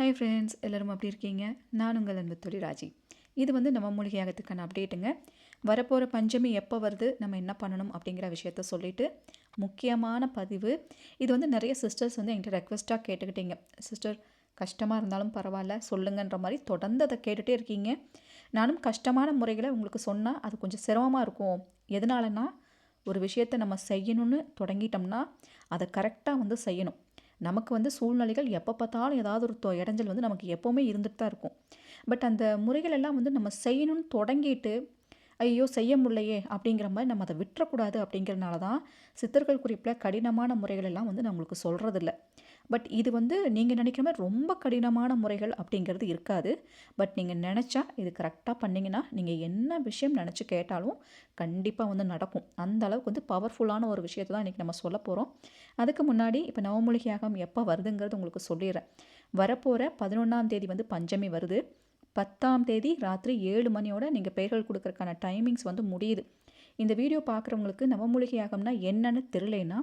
Hi friends எல்லோரும் அப்படி இருக்கீங்க? நான் உங்கள் அன்பு தொழி ராஜி. இது வந்து நம்ம மூலிகையாகத்துக்கான அப்டேட்டுங்க வரப்போகிற பஞ்சமி எப்போ வருது? நம்ம என்ன பண்ணணும் அப்படிங்கிற விஷயத்த சொல்லிவிட்டு முக்கியமான பதிவு. இது வந்து நிறைய சிஸ்டர்ஸ் வந்து என்கிட்ட ரெக்வஸ்ட்டாக கேட்டுக்கிட்டீங்க. சிஸ்டர் கஷ்டமாக இருந்தாலும் பரவாயில்ல சொல்லுங்கன்ற மாதிரி தொடர்ந்து அதை கேட்டுகிட்டே இருக்கீங்க. நானும் கஷ்டமான முறைகளை உங்களுக்கு சொன்னால் அது கொஞ்சம் சிரமமாக இருக்கும். எதனாலனா ஒரு விஷயத்தை நம்ம செய்யணும்னு தொடங்கிட்டோம்னா அதை கரெக்டாக வந்து செய்யணும். நமக்கு வந்து சூழ்நிலைகள் எப்போ பார்த்தாலும் ஏதாவது ஒரு தொ- இடைஞ்சல் வந்து நமக்கு எப்போவுமே இருந்துட்டு தான் இருக்கும். பட் அந்த முறைகள் எல்லாம் வந்து நம்ம செய்யணும்னு தொடங்கிட்டு ஐயோ செய்ய முடியலையே அப்படிங்கிற மாதிரி நம்ம அதை விட்டுறக்கூடாது அப்படிங்கிறனால தான் சித்தர்கள் குறிப்பில் கடினமான முறைகள் எல்லாம் வந்து நான் உங்களுக்கு சொல்கிறதில்ல பட் இது வந்து நீங்கள் நினைக்கிற மாதிரி ரொம்ப கடினமான முறைகள் அப்படிங்கிறது இருக்காது. பட் நீங்கள் நினச்சா இது கரெக்டாக பண்ணிங்கன்னா நீங்கள் என்ன விஷயம் நினச்சி கேட்டாலும் கண்டிப்பாக வந்து நடக்கும். அந்த அளவுக்கு வந்து பவர்ஃபுல்லான ஒரு விஷயத்தை தான் இன்றைக்கி நம்ம சொல்ல போகிறோம் அதுக்கு முன்னாடி இப்போ நவமூலிகையாகம் எப்போ வருதுங்கிறது உங்களுக்கு சொல்லிடுறேன். வரப்போகிற பதினொன்றாம் தேதி வந்து பஞ்சமி வருது. பத்தாம் தேதி ராத்திரி ஏழு மணியோட நீங்கள் பெயர்கள் கொடுக்குறக்கான டைமிங்ஸ் வந்து முடியுது. இந்த வீடியோ பார்க்குறவங்களுக்கு நவமூலிகையாகம்னா என்னன்னு தெரிலேன்னா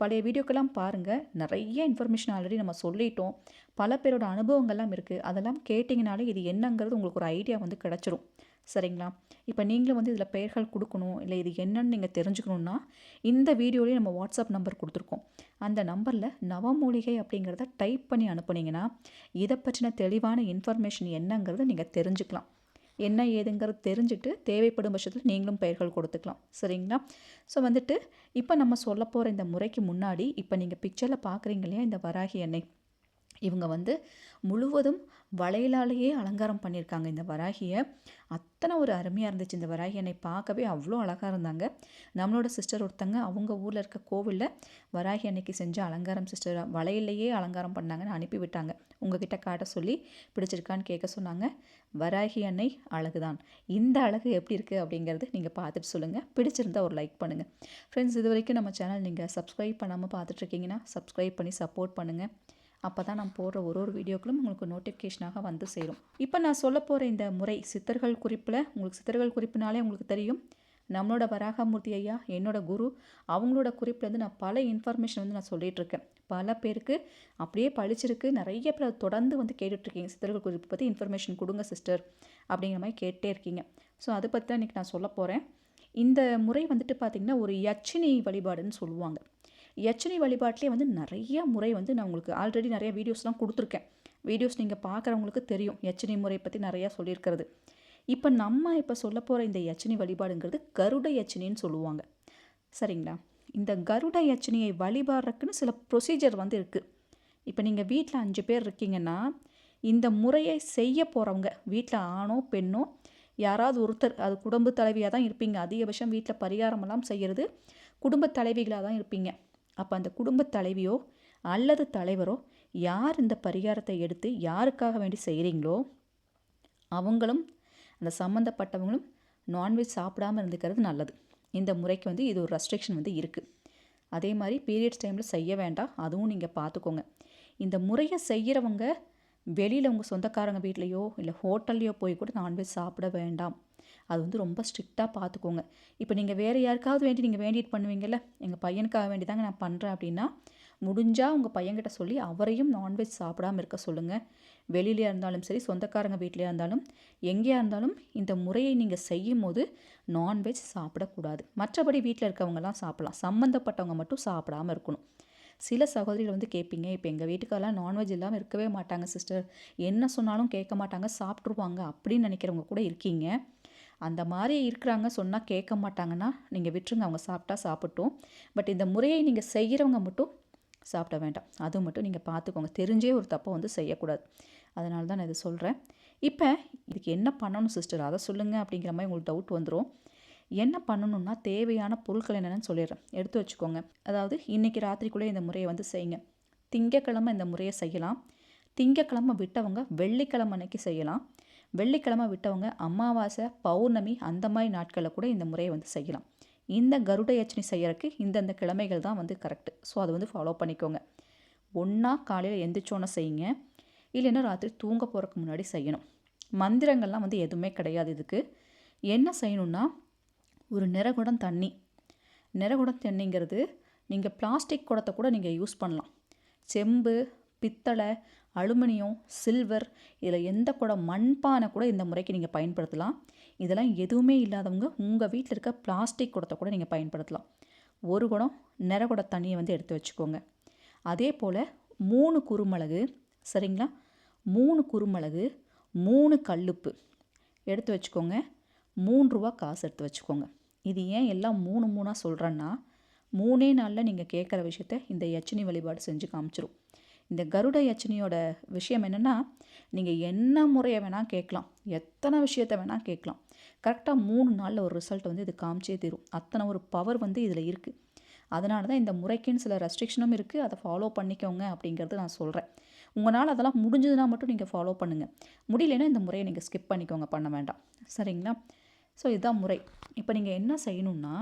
பழைய வீடியோக்கெல்லாம் பாருங்கள் நிறைய இன்ஃபர்மேஷன் ஆல்ரெடி நம்ம சொல்லிட்டோம். பல பேரோட அனுபவங்கள்லாம் இருக்குது அதெல்லாம் கேட்டிங்கனாலே இது என்னங்கிறது உங்களுக்கு ஒரு ஐடியா வந்து கிடச்சிரும். சரிங்களா? இப்போ நீங்களும் வந்து இதில் பெயர்கள் கொடுக்கணும். இல்லை இது என்னன்னு நீங்கள் தெரிஞ்சுக்கணுன்னா இந்த வீடியோலேயே நம்ம வாட்ஸ்அப் நம்பர் கொடுத்துருக்கோம். அந்த நம்பரில் நவமூலிகை அப்படிங்கிறத டைப் பண்ணி அனுப்புனீங்கன்னா இதை பற்றின தெளிவான இன்ஃபர்மேஷன் என்னங்கிறத நீங்கள் தெரிஞ்சுக்கலாம். என்ன ஏதுங்கிறது தெரிஞ்சுட்டு தேவைப்படும் பட்சத்தில் நீங்களும் பெயர்கள் கொடுத்துக்கலாம். சரிங்களா? ஸோ வந்துட்டு இப்போ நம்ம சொல்ல போகிற இந்த முறைக்கு முன்னாடி இப்போ நீங்கள் பிக்சரில் பார்க்குறீங்க இல்லையா இந்த வராகி எண்ணெய். இவங்க வந்து முழுவதும் வளையலாலேயே அலங்காரம் பண்ணியிருக்காங்க இந்த வராகியை. அத் அத்தனை ஒரு அருமையாக இருந்துச்சு இந்த வராகி. என்னை பார்க்கவே அவ்வளோ அழகாக இருந்தாங்க. நம்மளோட சிஸ்டர் ஒருத்தங்க அவங்க ஊரில் இருக்க கோவிலில் வராகி அன்னைக்கு செஞ்ச அலங்காரம் சிஸ்டர் வலையிலேயே அலங்காரம் பண்ணாங்கன்னு அனுப்பி விட்டாங்க. உங்ககிட்ட காட்ட சொல்லி பிடிச்சிருக்கான்னு கேட்க சொன்னாங்க. வராகி அன்னை அழகுதான். இந்த அழகு எப்படி இருக்குது அப்படிங்கிறது நீங்கள் பார்த்துட்டு சொல்லுங்கள் பிடிச்சிருந்தா ஒரு லைக் பண்ணுங்கள் ஃப்ரெண்ட்ஸ் இது வரைக்கும் நம்ம சேனல் நீங்கள் சப்ஸ்கிரைப் பண்ணாமல் பார்த்துட்ருக்கீங்கன்னா சப்ஸ்கிரைப் பண்ணி சப்போர்ட் பண்ணுங்கள் அப்போ தான் நான் போடுற ஒரு ஒரு வீடியோக்களும் உங்களுக்கு நோட்டிஃபிகேஷனாக வந்து சேரும். இப்போ நான் சொல்ல போகிற இந்த முறை சித்தர்கள் குறிப்பில் உங்களுக்கு சித்தர்கள் குறிப்புனாலே உங்களுக்கு தெரியும். நம்மளோட வராகமூர்த்தி ஐயா என்னோட குரு அவங்களோட குறிப்பிலேருந்து நான் பல இன்ஃபர்மேஷன் வந்து நான் சொல்லிட்டு இருக்கேன். பல பேருக்கு அப்படியே பழிச்சிருக்கு. நிறைய பேர் தொடர்ந்து வந்து கேட்டுட்ருக்கீங்க சித்தர்கள் குறிப்பு பற்றி இன்ஃபர்மேஷன் கொடுங்க சிஸ்டர் அப்படிங்கிற மாதிரி கேட்டே இருக்கீங்க. ஸோ அதை பற்றி தான் இன்றைக்கி நான் சொல்ல போகிறேன் இந்த முறை வந்துட்டு பார்த்திங்கன்னா ஒரு யட்சினி வழிபாடுன்னு சொல்லுவாங்க. யச்சனை வழிபாட்டிலே வந்து நிறைய முறை வந்து நான் உங்களுக்கு ஆல்ரெடி நிறைய வீடியோஸ்லாம் கொடுத்துருக்கேன். வீடியோஸ் நீங்கள் பார்க்குறவங்களுக்கு தெரியும். யச்சனை முறை பற்றி நிறையா சொல்லியிருக்கிறது. இப்போ நம்ம இப்போ சொல்ல போகிற இந்த யச்சனை வழிபாடுங்கிறது கருட யச்சனைன்னு சொல்லுவாங்க. சரிங்களா? இந்த கருட யச்சனையை வழிபாடுறக்குன்னு சில ப்ரொசீஜர் வந்து இருக்குது இப்போ நீங்கள் வீட்டில் அஞ்சு பேர் இருக்கீங்கன்னா இந்த முறையை செய்ய போகிறவங்க வீட்டில் ஆணோ பெண்ணோ யாராவது ஒருத்தர் அது குடும்ப தலைவியாக தான் இருப்பீங்க. அதிகபட்சம் வீட்டில் பரிகாரமெல்லாம் செய்கிறது குடும்ப தலைவிகளாக தான் இருப்பீங்க. அப்போ அந்த குடும்ப தலைவியோ அல்லது தலைவரோ யார் இந்த பரிகாரத்தை எடுத்து யாருக்காக வேண்டி செய்கிறீங்களோ அவங்களும் அந்த சம்மந்தப்பட்டவங்களும் நான்வெஜ் சாப்பிடாம இருந்துக்கிறது நல்லது. இந்த முறைக்கு வந்து இது ஒரு ரெஸ்ட்ரிக்ஷன் வந்து இருக்குது அதே மாதிரி பீரியட்ஸ் டைமில் செய்ய வேண்டாம். அதுவும் நீங்கள் பார்த்துக்கோங்க இந்த முறையை செய்கிறவங்க வெளியில் உங்கள் சொந்தக்காரங்க வீட்லேயோ இல்லை ஹோட்டல்லையோ போய் கூட நான்வெஜ் சாப்பிட வேண்டாம். அது வந்து ரொம்ப ஸ்ட்ரிக்டாக பார்த்துக்கோங்க இப்போ நீங்கள் வேறு யாருக்காவது வேண்டி நீங்கள் வேண்டிட்டு பண்ணுவீங்கல்ல எங்கள் பையனுக்காக வேண்டி தாங்க நான் பண்ணுறேன் அப்படின்னா முடிஞ்சால் உங்கள் பையன்கிட்ட சொல்லி அவரையும் நான்வெஜ் சாப்பிடாம இருக்க சொல்லுங்கள் வெளியிலையா இருந்தாலும் சரி சொந்தக்காரங்க வீட்லையா இருந்தாலும் எங்கேயா இருந்தாலும் இந்த முறையை நீங்கள் செய்யும் போது நான்வெஜ் சாப்பிடக்கூடாது. மற்றபடி வீட்டில் இருக்கவங்கலாம் சாப்பிடலாம். சம்மந்தப்பட்டவங்க மட்டும் சாப்பிடாம இருக்கணும். சில சகோதரிகள் வந்து கேட்பீங்க இப்போ எங்கள் வீட்டுக்கெல்லாம் நான்வெஜ் இல்லாமல் இருக்கவே மாட்டாங்க சிஸ்டர் என்ன சொன்னாலும் கேட்க மாட்டாங்க சாப்பிட்ருவாங்க அப்படின்னு நினைக்கிறவங்க கூட இருக்கீங்க. அந்த மாதிரி இருக்கிறாங்க சொன்னால் கேட்க மாட்டாங்கன்னா நீங்கள் விட்டுருங்க அவங்க சாப்பிட்டா சாப்பிட்டோம். பட் இந்த முறையை நீங்கள் செய்கிறவங்க மட்டும் சாப்பிட வேண்டாம். அது மட்டும் நீங்கள் பார்த்துக்கோங்க. தெரிஞ்சே ஒரு தப்பை வந்து செய்யக்கூடாது. அதனால தான் நான் இதை சொல்கிறேன் இப்போ இதுக்கு என்ன பண்ணணும் சிஸ்டர்? அதை சொல்லுங்கள் அப்படிங்கிற மாதிரி உங்களுக்கு டவுட் வந்துடும் என்ன பண்ணணும்னா தேவையான பொருட்கள் என்னென்னு சொல்லிடுறேன். எடுத்து வச்சுக்கோங்க. அதாவது இன்றைக்கி ராத்திரிக்குள்ளே இந்த முறையை வந்து செய்யுங்க. திங்கக்கிழமை இந்த முறையை செய்யலாம். திங்கக்கிழமை விட்டவங்க வெள்ளிக்கிழமை அன்னைக்கு செய்யலாம். வெள்ளிக்கிழமை விட்டவங்க அமாவாசை பௌர்ணமி அந்த மாதிரி நாட்களில் கூட இந்த முறையை வந்து செய்யலாம். இந்த கருட யச்சனை செய்யறதுக்கு இந்தந்த கிழமைகள் தான் வந்து கரெக்டு ஸோ அதை வந்து ஃபாலோ பண்ணிக்கோங்க. ஒன்றா காலையில் எந்திரிச்சோன்னே செய்யுங்க. இல்லைன்னா ராத்திரி தூங்க போகிறதுக்கு முன்னாடி செய்யணும். மந்திரங்கள்லாம் வந்து எதுவுமே கிடையாது இதுக்கு. என்ன செய்யணும்னா ஒரு நிறகுடம் தண்ணி. நிறகுடம் தண்ணிங்கிறது நீங்கள் பிளாஸ்டிக் குடத்தை கூட நீங்கள் யூஸ் பண்ணலாம். செம்பு பித்தளை அலுமினியம் சில்வர் இதில் எந்த குடம் மண்பானை கூட இந்த முறைக்கு நீங்கள் பயன்படுத்தலாம். இதெல்லாம் எதுவுமே இல்லாதவங்க உங்கள் வீட்டில் இருக்க பிளாஸ்டிக் குடத்தை கூட நீங்கள் பயன்படுத்தலாம். ஒரு குடம் நிறகுட தண்ணியை வந்து எடுத்து வச்சுக்கோங்க. அதே போல் மூணு குருமிளகு சரிங்களா? மூணு குருமிளகு மூணு கல்லுப்பு எடுத்து வச்சுக்கோங்க. மூணு ரூபா காசு எடுத்து வச்சுக்கோங்க. இது ஏன் எல்லாம் மூணு மூணாக சொல்கிறேன்னா மூணே நாளில் நீங்கள் கேட்குற விஷயத்த இந்த யட்சினி வழிபாடு செஞ்சு காமிச்சிரும். இந்த கருட யச்சனையோட விஷயம் என்னென்னா நீங்கள் என்ன முறையை வேணால் கேட்கலாம். எத்தனை விஷயத்த வேணால் கேட்கலாம். கரெக்டாக மூணு நாளில் ஒரு ரிசல்ட் வந்து இது காமிச்சே தீரும். அத்தனை ஒரு பவர் வந்து இதில் இருக்குது அதனால தான் இந்த முறைக்குன்னு சில ரெஸ்ட்ரிக்ஷனும் இருக்குது அதை ஃபாலோ பண்ணிக்கோங்க அப்படிங்கிறது நான் சொல்கிறேன் உங்களால் அதெல்லாம் முடிஞ்சதுன்னா மட்டும் நீங்கள் ஃபாலோ பண்ணுங்கள் முடியலைன்னா இந்த முறையை நீங்கள் ஸ்கிப் பண்ணிக்கோங்க. பண்ண வேண்டாம். சரிங்களா? ஸோ இதுதான் முறை. இப்போ நீங்கள் என்ன செய்யணும்னா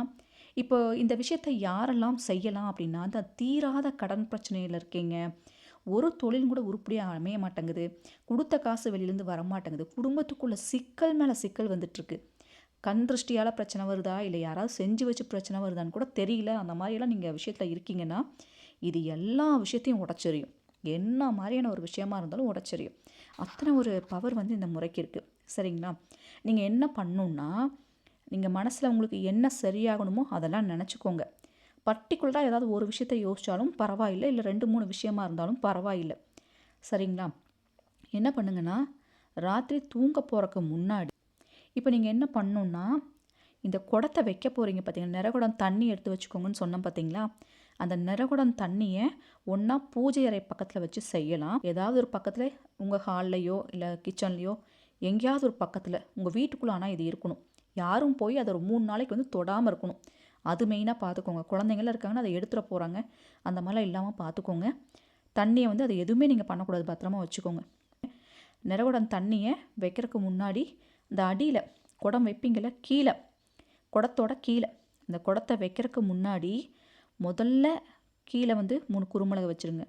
இப்போ இந்த விஷயத்தை யாரெல்லாம் செய்யலாம் அப்படின்னா அந்த தீராத கடன் பிரச்சனையில் இருக்கீங்க. ஒரு தொழில் கூட உருப்படியாக அமைய மாட்டேங்குது. கொடுத்த காசு வெளியிலேருந்து வர மாட்டேங்குது சிக்கல் மேலே சிக்கல் வந்துட்டுருக்கு. கண் திருஷ்டியால் பிரச்சனை வருதா? இல்லை யாராவது செஞ்சு வச்சு பிரச்சனை வருதான்னு கூட தெரியல. அந்த மாதிரியெல்லாம் நீங்கள் விஷயத்தில் இருக்கீங்கன்னா இது எல்லா விஷயத்தையும் உடச்சரியும் என்ன மாதிரியான ஒரு விஷயமா இருந்தாலும் உடச்சரியும் அத்தனை ஒரு பவர் வந்து இந்த முறைக்கு இருக்குது சரிங்களா? நீங்கள் என்ன பண்ணணுன்னா நீங்கள் மனசில் உங்களுக்கு என்ன சரியாகணுமோ அதெல்லாம் நினச்சிக்கோங்க. பர்டிகுலராக ஏதாவது ஒரு விஷயத்தை யோசித்தாலும் பரவாயில்லை. இல்லை ரெண்டு மூணு விஷயமா இருந்தாலும் பரவாயில்லை. சரிங்களா? என்ன பண்ணுங்கன்னா ராத்திரி தூங்க போகிறக்கு முன்னாடி இப்போ நீங்கள் என்ன பண்ணணுன்னா இந்த குடத்தை வைக்க போகிறீங்க பார்த்தீங்களா நிறகுடம் தண்ணி எடுத்து வச்சுக்கோங்கன்னு சொன்னோம் பார்த்தீங்களா அந்த நிறகுடம் தண்ணியை ஒன்றா பூஜை அறை பக்கத்தில் வச்சு செய்யலாம். ஏதாவது ஒரு பக்கத்தில் உங்கள் ஹால்லையோ இல்லை கிச்சன்லேயோ எங்கேயாவது ஒரு பக்கத்தில் உங்கள் வீட்டுக்குள்ளே ஆனால் இது இருக்கணும். யாரும் போய் அதை ஒரு மூணு நாளைக்கு வந்து தொடாமல் இருக்கணும். அது மெயினாக பார்த்துக்கோங்க குழந்தைங்களாம் இருக்காங்கன்னா அதை எடுத்துகிட்டு போகிறாங்க அந்த மாதிரிலாம் இல்லாமல் பார்த்துக்கோங்க தண்ணியை வந்து அதை எதுவுமே நீங்கள் பண்ணக்கூடாது. பத்திரமா வச்சுக்கோங்க. நிறகுடம் தண்ணியை வைக்கிறதுக்கு முன்னாடி இந்த அடியில் குடம் வைப்பீங்கள கீழே. குடத்தோட கீழே. இந்த குடத்தை வைக்கிறதுக்கு முன்னாடி முதல்ல கீழே வந்து மூணு குருமிளகு வச்சுருங்க.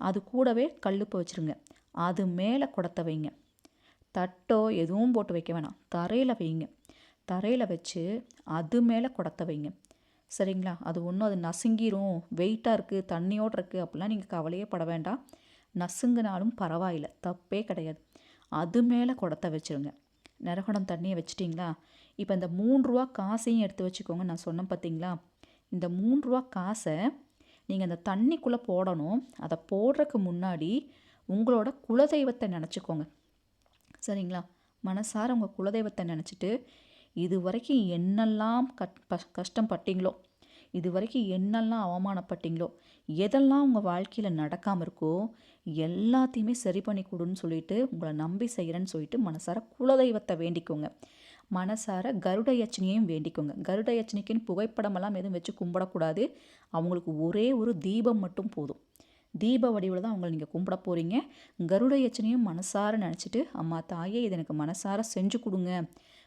அது கூடவே கல்லுப்பை வச்சுருங்க. அது மேலே குடத்தை வைங்க. தட்டோ எதுவும் போட்டு வைக்க வேணாம். தரையில் வைங்க. தரையில் வச்சு அது மேலே குடத்தை வைங்க. சரிங்களா? அது ஒன்றும் அது நசுங்கிரும். வெயிட்டாக இருக்குது தண்ணியோடு இருக்குது அப்படிலாம் நீங்கள் கவலையே பட வேண்டாம். நசுங்கினாலும் பரவாயில்ல. தப்பே கிடையாது. அது மேலே குடத்தை வச்சுருங்க. நிறகுடம் தண்ணியை வச்சிட்டிங்களா? இப்போ இந்த மூணு ரூபா காசையும் எடுத்து வச்சுக்கோங்க. நான் சொன்னேன் பார்த்தீங்களா இந்த மூணு ரூபா காசை நீங்கள் அந்த தண்ணிக்குள்ளே போடணும். அதை போடுறதுக்கு முன்னாடி உங்களோட குலதெய்வத்தை நினச்சிக்கோங்க. சரிங்களா? மனசார உங்கள் குலதெய்வத்தை நினச்சிட்டு இது வரைக்கும் என்னெல்லாம் கட் கஷ்டம் இது வரைக்கும் என்னெல்லாம் அவமானப்பட்டீங்களோ எதெல்லாம் உங்கள் வாழ்க்கையில் நடக்காமல் இருக்கோ எல்லாத்தையுமே சரி பண்ணி கொடுன்னு சொல்லிட்டு உங்களை நம்பி செய்கிறேன்னு சொல்லிட்டு மனசார குலதெய்வத்தை வேண்டிக்கோங்க. மனசார கருட யட்சணியையும் வேண்டிக்கோங்க. கருட யட்சணிக்குன்னு புகைப்படமெல்லாம் எதுவும் வச்சு கும்பிடக்கூடாது. அவங்களுக்கு ஒரே ஒரு தீபம் மட்டும் போதும். தீப வடிவில் தான் அவங்களை நீங்கள் கும்பிட போகிறீங்க கருட யட்சனையும் மனசார நினச்சிட்டு அம்மா தாயே இது எனக்கு மனசார செஞ்சு கொடுங்க.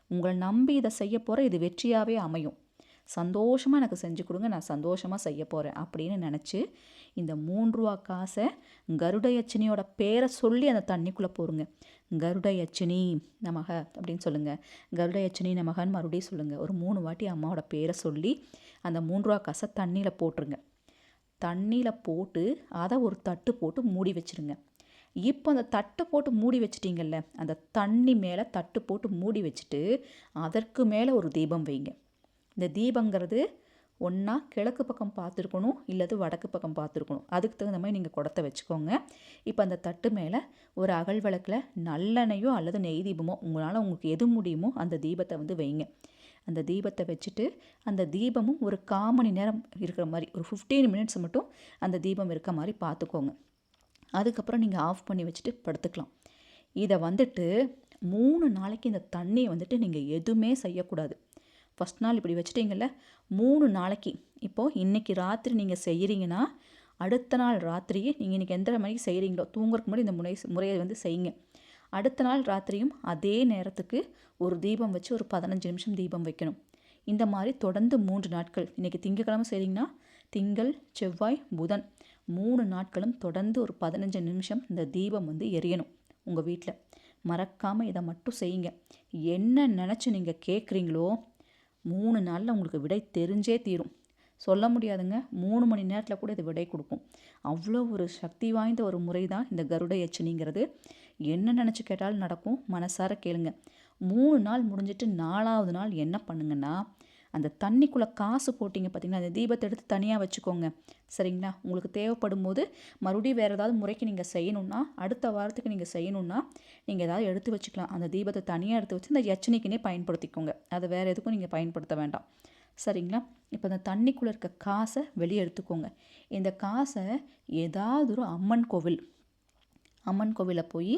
உங்களை நம்பி இதை செய்ய போகிற இது வெற்றியாகவே அமையும். சந்தோஷமாக எனக்கு செஞ்சு கொடுங்க நான் சந்தோஷமாக செய்ய போகிறேன் அப்படின்னு நினச்சி இந்த மூன்று ரூபா காசை கருட பேரை சொல்லி அந்த தண்ணிக்குள்ளே போருங்க கருட நமக அப்படின்னு சொல்லுங்கள் கருட யட்சணி நமகன்னு மறுபடியும் சொல்லுங்கள் ஒரு மூணு வாட்டி அம்மாவோட பேரை சொல்லி அந்த மூன்று ரூபா காசை தண்ணியில் போட்டுருங்க. தண்ணியில் போட்டு அதை ஒரு தட்டு போட்டு மூடி வச்சுருங்க. இப்போ அந்த தட்டை போட்டு மூடி வச்சிட்டிங்கல்ல அந்த தண்ணி மேலே தட்டு போட்டு மூடி வச்சுட்டு அதற்கு மேலே ஒரு தீபம் வைங்க. இந்த தீபங்கிறது ஒன்றா கிழக்கு பக்கம் பார்த்துருக்கணும் இல்லது வடக்கு பக்கம் பார்த்துருக்கணும். அதுக்கு தகுந்த மாதிரி நீங்கள் குடத்தை வச்சுக்கோங்க. இப்போ அந்த தட்டு மேலே ஒரு அகல் விளக்கில் நல்லெண்ணெயோ அல்லது நெய் தீபமோ உங்களால் உங்களுக்கு எது முடியுமோ அந்த தீபத்தை வந்து வைங்க. அந்த தீபத்தை வச்சுட்டு அந்த தீபமும் ஒரு கால் மணி நேரம் இருக்கிற மாதிரி ஒரு ஃபிஃப்டீன் மினிட்ஸ் மட்டும் அந்த தீபம் இருக்க மாதிரி பார்த்துக்கோங்க. அதுக்கப்புறம் நீங்கள் ஆஃப் பண்ணி வச்சுட்டு படுத்துக்கலாம். இதை வந்துட்டு மூணு நாளைக்கு இந்த தண்ணியை வந்துட்டு நீங்கள் எதுவுமே செய்யக்கூடாது. ஃபஸ்ட் நாள் இப்படி வச்சுட்டிங்கல்ல மூணு நாளைக்கு. இப்போது இன்றைக்கி ராத்திரி நீங்கள் செய்கிறீங்கன்னா அடுத்த நாள் ராத்திரியே நீங்கள் இன்றைக்கி எந்த மணிக்கு செய்கிறீங்களோ தூங்குறதுக்கு முன்னாடி இந்த முறை முறையை வந்து செய்யுங்க. அடுத்த நாள் ராத்திரியும் அதே நேரத்துக்கு ஒரு தீபம் வச்சு ஒரு பதினஞ்சு நிமிஷம் தீபம் வைக்கணும். இந்த மாதிரி தொடர்ந்து மூன்று நாட்கள். இன்றைக்கி திங்கக்கிழமை செய்கிறீங்கன்னா திங்கள் செவ்வாய் புதன். மூணு நாட்களும் தொடர்ந்து ஒரு பதினஞ்சு நிமிஷம் இந்த தீபம் வந்து எரியணும் உங்கள் வீட்டில் மறக்காமல் இதை மட்டும் செய்யுங்க. என்ன நினச்சி நீங்கள் கேட்குறீங்களோ மூணு நாளில் உங்களுக்கு விடை தெரிஞ்சே தீரும். சொல்ல முடியாதுங்க. மூணு மணி நேரத்தில் கூட இது விடை கொடுக்கும். அவ்வளோ ஒரு சக்தி வாய்ந்த ஒரு முறை தான் இந்த கருட எச்சனிங்கிறது என்ன நினச்சி கேட்டாலும் நடக்கும். மனசார கேளுங்க. மூணு நாள் முடிஞ்சிட்டு நாலாவது நாள் என்ன பண்ணுங்கன்னா அந்த தண்ணிக்குள்ளே காசு போட்டிங்க பார்த்தீங்கன்னா அந்த தீபத்தை எடுத்து தனியாக வச்சுக்கோங்க. சரிங்களா? உங்களுக்கு தேவைப்படும் போது மறுபடியும் வேறு ஏதாவது முறைக்கு நீங்கள் செய்யணுன்னா அடுத்த வாரத்துக்கு நீங்கள் செய்யணுன்னா நீங்கள் ஏதாவது எடுத்து வச்சுக்கலாம். அந்த தீபத்தை தனியாக எடுத்து வச்சு இந்த எச்சனிக்குனே பயன்படுத்திக்கோங்க. அதை வேறு எதுக்கும் நீங்கள் பயன்படுத்த வேண்டாம். சரிங்களா? இப்போ இந்த தண்ணிக்குள்ளே இருக்க காசை வெளியே எடுத்துக்கோங்க. இந்த காசை ஏதாவது ஒரு அம்மன் கோவில் அம்மன் கோவிலில் போய்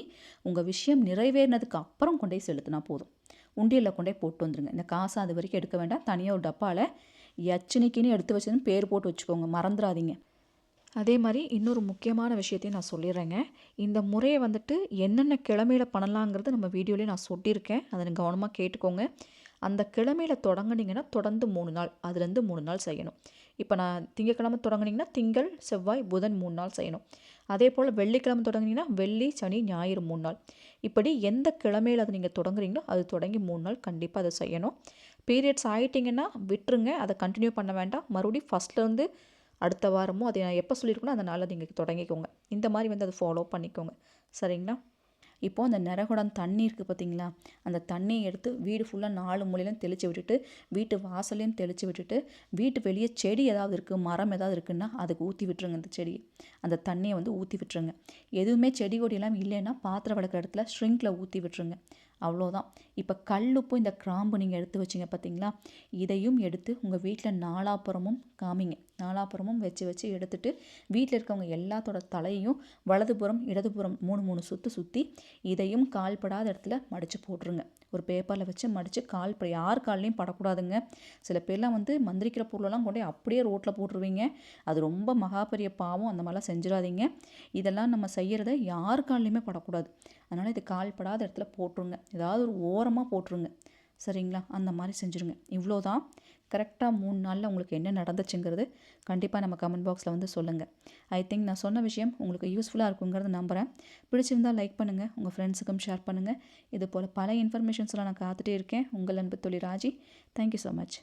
உங்கள் விஷயம் நிறைவேறினதுக்கு அப்புறம் கொண்டு போய் செலுத்தினா போதும். உண்டியலில் கொண்டே போட்டு வந்துருங்க. இந்த காசை அது வரைக்கும் எடுக்க வேண்டாம். தனியாக ஒரு டப்பாவில் எச்சனிக்குன்னு எடுத்து வச்சதுன்னு பேர் போட்டு வச்சுக்கோங்க. மறந்துடாதீங்க. அதே மாதிரி இன்னொரு முக்கியமான விஷயத்தையும் நான் சொல்லிடுறேங்க. இந்த முறையை வந்துட்டு என்னென்ன கிழமையில் பண்ணலாங்கிறது நம்ம வீடியோலேயே நான் சொல்லியிருக்கேன். அதை கவனமாக கேட்டுக்கோங்க. அந்த கிழமையில் தொடங்குனீங்கன்னா தொடர்ந்து மூணு நாள். அதுலேருந்து மூணு நாள் செய்யணும். இப்போ நான் திங்கக்கிழமை தொடங்குனீங்கன்னா திங்கள் செவ்வாய் புதன் மூணு நாள் செய்யணும். அதே போல் வெள்ளிக்கிழமை தொடங்குனீங்கன்னா வெள்ளி சனி ஞாயிறு மூணு நாள். இப்படி எந்த கிழமையில் அதை நீங்கள் தொடங்குறீங்களோ அது தொடங்கி மூணு நாள் கண்டிப்பாக அதை செய்யணும். பீரியட்ஸ் ஆகிட்டிங்கன்னா விட்டுருங்க. அதை கண்டினியூ பண்ண வேண்டாம். மறுபடியும் ஃபஸ்ட்லேருந்து அடுத்த வாரமோ அதை நான் எப்போ சொல்லியிருக்கணும் அந்த நாளில் நீங்கள் தொடங்கிக்கோங்க. இந்த மாதிரி வந்து அதை ஃபாலோ பண்ணிக்கோங்க. சரிங்களா? இப்போது அந்த நிறகுடம் தண்ணி இருக்குது பார்த்தீங்களா அந்த தண்ணியை எடுத்து வீடு ஃபுல்லாக நாலு மூலையிலும் தெளித்து விட்டுட்டு வீட்டு வாசலையும் தெளித்து விட்டுட்டு வீட்டு வெளியே செடி ஏதாவது இருக்குது மரம் ஏதாவது இருக்குன்னா அதுக்கு ஊற்றி விட்டுருங்க அந்த செடியை. அந்த தண்ணியை வந்து ஊற்றி விட்டுருங்க. எதுவுமே செடி கொடி எல்லாம் இல்லைன்னா பாத்திரம் வளர்க்குற இடத்துல ஸ்ட்ரிங்கில் ஊற்றி விட்டுருங்க. அவ்வளோதான். இப்போ கல்லுப்பும் இந்த கிராம்பு நீங்கள் எடுத்து வச்சிங்க பார்த்தீங்களா இதையும் எடுத்து உங்கள் வீட்டில் நாலாப்புறமும் காமிங்க. நாலாப்புறமும் வச்சு வச்சு எடுத்துட்டு வீட்டில் இருக்கவங்க எல்லாத்தோட தலையையும் வலதுபுறம் இடதுபுறம் மூணு மூணு சுற்று சுற்றி இதையும் கால்படாத இடத்துல மடித்து போட்டுருங்க. ஒரு பேப்பரில் வச்சு மடித்து கால் யார் கால்லையும் படக்கூடாதுங்க. சில பேர்லாம் வந்து மந்திரிக்கிற பொருளெல்லாம் கொண்டு அப்படியே ரோட்டில் போட்டுருவீங்க. அது ரொம்ப மகா பெரிய பாவம். அந்த மாதிரிலாம் செஞ்சிடாதீங்க. இதெல்லாம் நம்ம செய்கிறத யார் கால்லையுமே படக்கூடாது. அதனால் இது கால்படாத இடத்துல போட்டுருங்க. ஏதாவது ஒரு ஓரமாக போட்டுருங்க. சரிங்களா? அந்த மாதிரி செஞ்சுருங்க. இவ்வளோ தான் கரெக்டாக மூணு நாளில் உங்களுக்கு என்ன நடந்துச்சுங்கிறது கண்டிப்பாக நம்ம கமெண்ட் பாக்ஸில் வந்து சொல்லுங்கள் ஐ திங்க் நான் சொன்ன விஷயம் உங்களுக்கு யூஸ்ஃபுல்லாக இருக்குங்கிறத நம்புகிறேன் பிடிச்சிருந்தால் லைக் பண்ணுங்கள் உங்கள் ஃப்ரெண்ட்ஸுக்கும் ஷேர் பண்ணுங்கள் இது போல் பல இன்ஃபர்மேஷன்ஸ்லாம் நான் காத்துட்டே இருக்கேன். உங்கள் அன்பு தொழில் ராஜி. Thank you so much